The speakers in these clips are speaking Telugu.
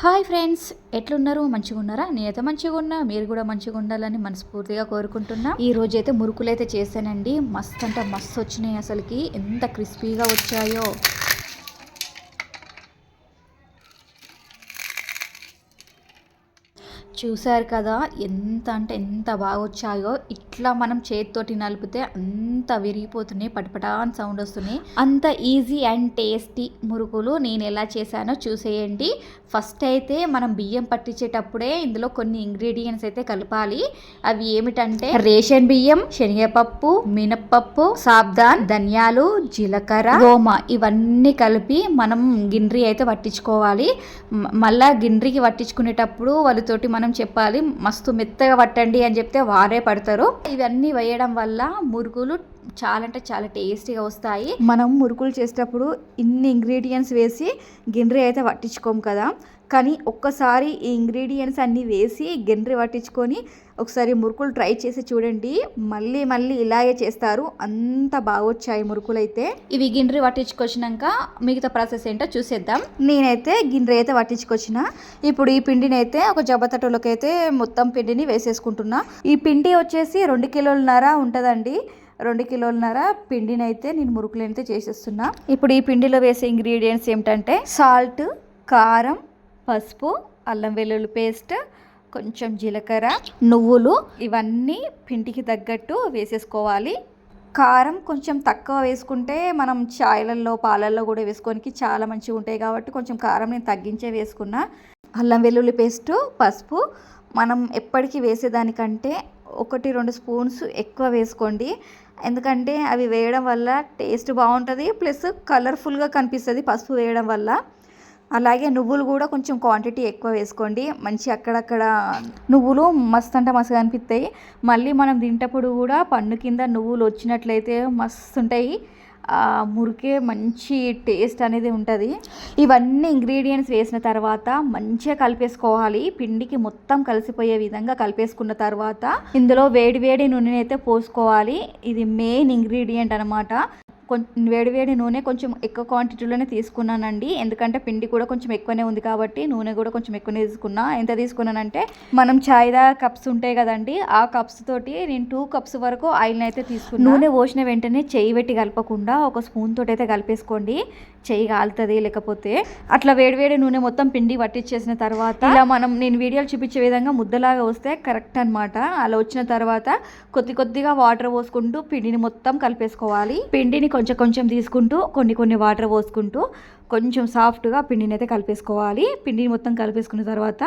హాయ్ ఫ్రెండ్స్ ఎట్లున్నారు? మంచిగా ఉన్నారా నేనైతే మంచిగా ఉన్నా మీరు కూడా మంచిగా ఉండాలని మనస్ఫూర్తిగా కోరుకుంటున్నా. ఈ రోజు అయితే మురుకులు అయితే చేశానండి. మస్తు అంటే మస్తు వచ్చినాయి అసలుకి. ఎంత క్రిస్పీగా వచ్చాయో. చూశారు కదా ఎంత అంటే ఎంత బాగా వచ్చాయో ఇట్లా మనం చేతితోటి నలిపితే అంత విరిగిపోతున్నాయి పటపటా అని సౌండ్ వస్తున్నాయి. అంత ఈజీ అండ్ టేస్టీ మురుకులు నేను ఎలా చేశానో చూసేయండి. ఫస్ట్ అయితే మనం బియ్యం పట్టించేటప్పుడే ఇందులో కొన్ని ఇంగ్రీడియంట్స్ అయితే కలపాలి. అవి ఏమిటంటే రేషన్ బియ్యం శనగపప్పు మినప్పప్పు సాబ్దాన్ ధనియాలు జీలకర్ర గోమ ఇవన్నీ కలిపి మనం గిండ్రి అయితే పట్టించుకోవాలి. మళ్ళీ మళ్ళా గిండ్రికి పట్టించుకునేటప్పుడు వాళ్ళతోటి మనం చెప్పాలి మస్తు మెత్తగా పట్టండి అని చెప్తే వారే పడతారు. ఇవన్నీ వేయడం వల్ల మురుగులు చాలా అంటే చాలా టేస్టీగా వస్తాయి. మనం మురుకులు చేసేటప్పుడు ఇన్ని ఇంగ్రీడియంట్స్ వేసి గిండ్రి అయితే పట్టించుకోము కదా. కానీ ఒక్కసారి ఈ ఇంగ్రీడియంట్స్ అన్నీ వేసి గిండ్రి పట్టించుకొని ఒకసారి మురుకులు ట్రై చేసి చూడండి. మళ్ళీ మళ్ళీ ఇలాగే చేస్తారు. అంత బాగా వచ్చాయి మురుకులు అయితే. ఇవి గిండ్రి పట్టించుకొచ్చినాక మిగతా ప్రాసెస్ ఏంటో చూసేద్దాం. నేనైతే గిండ్రి అయితే పట్టించుకొచ్చిన. ఇప్పుడు ఈ పిండిని అయితే ఒక జబ్బతట్టులోకి అయితే మొత్తం పిండిని వేసేసుకుంటున్నా. ఈ పిండి వచ్చేసి రెండు కిలోలన్నర ఉంటుందండి. రెండు కిలోలన్నర పిండిని అయితే నేను మురుకులైతే చేసేస్తున్నా. ఇప్పుడు ఈ పిండిలో వేసే ఇంగ్రీడియంట్స్ ఏమిటంటే సాల్ట్ కారం పసుపు అల్లం వెల్లుల్లి పేస్ట్ కొంచెం జీలకర్ర నువ్వులు ఇవన్నీ పిండికి తగ్గట్టు వేసేసుకోవాలి. కారం కొంచెం తక్కువ వేసుకుంటే మనం చాయలలో పాలల్లో కూడా వేసుకోనికి చాలా మంచిగా ఉంటాయి కాబట్టి కొంచెం కారం నేను తగ్గించే వేసుకున్నా. అల్లం వెల్లుల్లి పేస్టు పసుపు మనం ఎప్పటికీ వేసేదానికంటే ఒకటి రెండు స్పూన్స్ ఎక్కువ వేసుకోండి. ఎందుకంటే అవి వేయడం వల్ల టేస్ట్ బాగుంటుంది ప్లస్ కలర్ఫుల్గా కనిపిస్తుంది పసుపు వేయడం వల్ల. అలాగే నువ్వులు కూడా కొంచెం క్వాంటిటీ ఎక్కువ వేసుకోండి. మంచి అక్కడక్కడ నువ్వులు మస్తు అంటే మస్తు కనిపిస్తాయి. మళ్ళీ మనం తింటప్పుడు కూడా పన్ను కింద నువ్వులు వచ్చినట్లయితే మస్తు ఉంటాయి. మురికే మంచి టేస్ట్ అనేది ఉంటుంది. ఇవన్నీ ఇంగ్రీడియంట్స్ వేసిన తర్వాత మంచిగా కలిపేసుకోవాలి. పిండికి మొత్తం కలిసిపోయే విధంగా కలిపేసుకున్న తర్వాత ఇందులో వేడి వేడి నూనె అయితే పోసుకోవాలి. ఇది మెయిన్ ఇంగ్రీడియంట్ అనమాట కొంచెం వేడివేడి నూనె కొంచెం ఎక్కువ క్వాంటిటీలోనే తీసుకున్నానండి. ఎందుకంటే పిండి కూడా కొంచెం ఎక్కువనే ఉంది కాబట్టి నూనె కూడా కొంచెం ఎక్కువనే తీసుకున్నా. ఎంత తీసుకున్నానంటే మనం చాయ్ దా కప్స్ ఉంటాయి కదండి ఆ కప్స్ తోటి నేను టూ కప్స్ వరకు ఆయిల్ అయితే తీసుకున్నాను నూనె పోసిన వెంటనే చేయి పెట్టి కలపకుండా ఒక స్పూన్ తోటి అయితే కలిపేసుకోండి. చెయ్యి కాలుతుంది లేకపోతే అట్లా వేడివేడి నూనె మొత్తం పిండి పట్టించేసిన తర్వాత ఇలా మనం నేను వీడియోలు చూపించే విధంగా ముద్దలాగా వస్తే కరెక్ట్ అన్నమాట. అలా వచ్చిన తర్వాత కొద్ది కొద్దిగా వాటర్ పోసుకుంటూ పిండిని మొత్తం కలిపేసుకోవాలి. పిండిని కొంచెం కొంచెం తీసుకుంటూ కొన్ని కొన్ని వాటర్ పోసుకుంటూ కొంచెం సాఫ్ట్గా పిండిని అయితే కలిపేసుకోవాలి. పిండిని మొత్తం కలిపేసుకున్న తర్వాత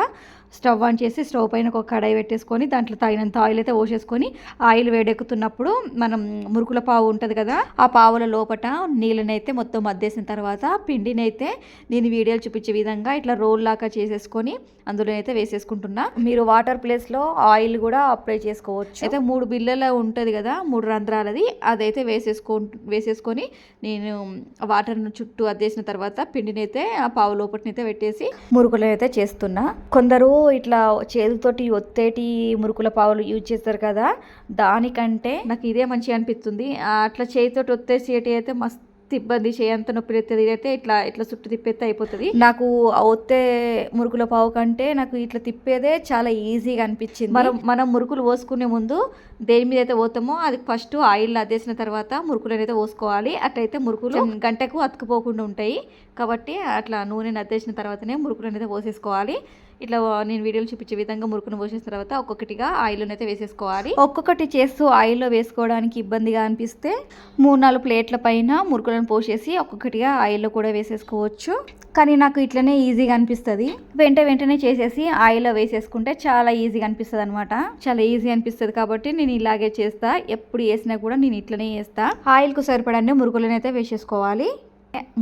స్టవ్ ఆన్ చేసి స్టవ్ పైన ఒక కడాయి పెట్టేసుకొని దాంట్లో తగినంత ఆయిల్ అయితే పోసేసుకొని ఆయిల్ వేడెక్కుతున్నప్పుడు మనం మురుకుల పావు ఉంటుంది కదా ఆ పావుల లోపట నీళ్ళని అయితే మొత్తం అద్దేసిన తర్వాత పిండిని అయితే నేను వీడియోలు చూపించే విధంగా ఇట్లా రోల్ లాగా చేసేసుకొని అందులో అయితే వేసేసుకుంటున్నా. మీరు వాటర్ ప్లేస్లో ఆయిల్ కూడా అప్లై చేసుకోవచ్చు. అయితే మూడు బిల్లల ఉంటుంది కదా మూడు రంధ్రాలది అదైతే వేసేసుకో వేసేసుకొని నేను వాటర్ను చుట్టూ అద్దేసిన తర్వాత పిండిని అయితే ఆ పావు లోపటినైతే పెట్టేసి మురుకులు అయితే చేస్తున్నా. కొందరు ఇట్లా చేతులతోటి ఒత్తేటి మురుకుల పావులు యూజ్ చేస్తారు కదా దానికంటే నాకు ఇదే మంచిగా అనిపిస్తుంది. అట్లా చేతితోటి ఒత్తేసేటి అయితే మస్తు ఇబ్బంది చేయంత నొప్పి ఎత్తేది ఇదైతే ఇట్లా ఇట్లా చుట్టూ తిప్పేస్తే అయిపోతుంది. నాకు ఒత్తే మురుకుల పావు కంటే నాకు ఇట్లా తిప్పేదే చాలా ఈజీగా అనిపించింది. మనం మనం మురుకులు పోసుకునే ముందు దేని మీద అయితే పోతామో అది ఫస్ట్ ఆయిల్ అదేసిన తర్వాత మురుకులు అయితే పోసుకోవాలి. అట్లయితే మురుకులు గంటకు అతుకుపోకుండా ఉంటాయి. కాబట్టి అట్లా నూనె అద్దేసిన తర్వాతనే మురుకులు అయితే పోసేసుకోవాలి. ఇట్లా నేను వీడియోలు చూపించే విధంగా మురుకును పోసేసిన తర్వాత ఒక్కొక్కటిగా ఆయిల్ అయితే వేసేసుకోవాలి. ఒక్కొక్కటి చేస్తూ ఆయిల్లో వేసుకోవడానికి ఇబ్బందిగా అనిపిస్తే మూడు నాలుగు ప్లేట్ల పైన మురుకులను పోసేసి ఒక్కొక్కటిగా ఆయిల్లో కూడా వేసేసుకోవచ్చు. కానీ నాకు ఇట్లనే ఈజీగా అనిపిస్తుంది. వెంట వెంటనే చేసేసి ఆయిల్లో వేసేసుకుంటే చాలా ఈజీగా అనిపిస్తుంది అనమాట చాలా ఈజీ అనిపిస్తుంది కాబట్టి నేను ఇలాగే చేస్తా. ఎప్పుడు వేసినా కూడా నేను ఇట్లనే చేస్తా ఆయిల్కు సరిపడాన్ని మురుకులను అయితే వేసేసుకోవాలి.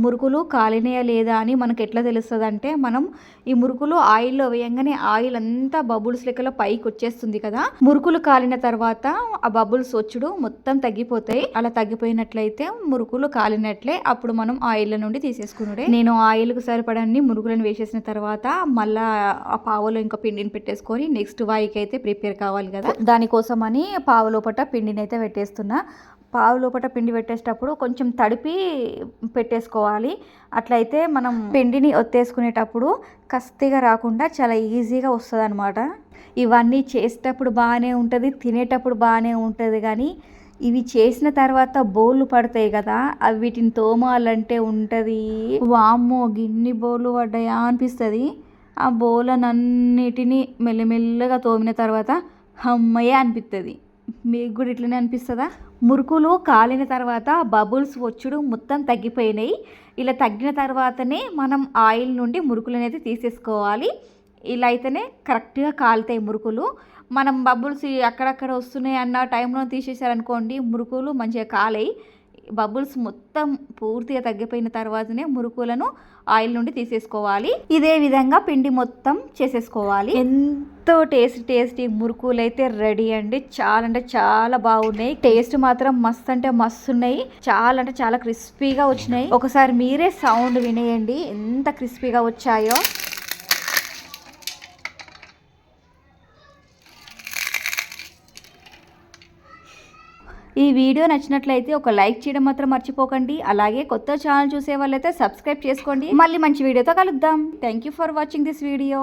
మురుకులు కాలినాయా లేదా అని మనకు ఎట్లా తెలుస్తుంది అంటే మనం ఈ మురుకులు ఆయిల్లో వేయంగానే ఆయిల్ అంతా బబుల్స్ లెక్కలో పైకి వచ్చేస్తుంది కదా. మురుకులు కాలిన తర్వాత ఆ బబుల్స్ వచ్చుడు మొత్తం తగ్గిపోతాయి. అలా తగ్గిపోయినట్లయితే మురుకులు కాలినట్లే. అప్పుడు మనం ఆయిల్ నుండి తీసేసుకున్నాడే నేను ఆయిల్కి సరిపడని మురుకులను వేసేసిన తర్వాత మళ్ళా ఆ పావులో ఇంకా పిండిని పెట్టేసుకొని నెక్స్ట్ వాయికి అయితే ప్రిపేర్ కావాలి కదా. దానికోసం అని పావు లోపట పిండిని అయితే పెట్టేస్తున్నా. పావు లోపల పిండి పెట్టేటప్పుడు కొంచెం తడిపి పెట్టేసుకోవాలి. అట్లయితే మనం పిండిని ఒత్తేసుకునేటప్పుడు కస్తిగా రాకుండా చాలా ఈజీగా వస్తుంది అనమాట ఇవన్నీ చేసేటప్పుడు బాగానే ఉంటుంది తినేటప్పుడు బాగానే ఉంటుంది కానీ ఇవి చేసిన తర్వాత బోళ్ళు పడతాయి కదా అవి వీటిని తోమాలంటే ఉంటుంది. వామ్మో గిన్ని బోళ్ళు పడ్డాయా అనిపిస్తుంది. ఆ బోలనన్నిటినీ మెల్లమెల్లగా తోమిన తర్వాత హమ్మయ్య అనిపిస్తుంది మీకు కూడా ఇట్లనే అనిపిస్తుందా? మురుకులు కాలిన తర్వాత బబుల్స్ వచ్చుడు మొత్తం తగ్గిపోయినాయి. ఇలా తగ్గిన తర్వాతనే మనం ఆయిల్ నుండి మురుకులు అనేది తీసేసుకోవాలి. ఇలా అయితేనే కరెక్ట్గా కాలుతాయి మురుకులు. మనం బబుల్స్ అక్కడక్కడ వస్తున్నాయి అన్న టైంలో తీసేసారనుకోండి మురుకులు మంచిగా కాలేయి. బబుల్స్ మొత్తం పూర్తిగా తగ్గిపోయిన తర్వాతనే మురుకులను ఆయిల్ నుండి తీసేసుకోవాలి. ఇదే విధంగా పిండి మొత్తం చేసేసుకోవాలి. ఎంతో టేస్టీ టేస్టీ మురుకులు అయితే రెడీ అండి. చాలా అంటే చాలా బాగున్నాయి. టేస్ట్ మాత్రం మస్తు అంటే మస్తు ఉన్నాయి. చాలా అంటే చాలా క్రిస్పీగా వచ్చినాయి. ఒకసారి మీరే సౌండ్ వినేయండి. ఎంత క్రిస్పీగా వచ్చాయో. ఈ వీడియో నచ్చినట్లయితే ఒక లైక్ చేయడం మాత్రం మర్చిపోకండి. అలాగే కొత్త ఛానల్ చూసే వాళ్ళైతే సబ్స్క్రైబ్ చేసుకోండి. మళ్ళీ మంచి వీడియోతో కలుద్దాం. Thank you for watching this video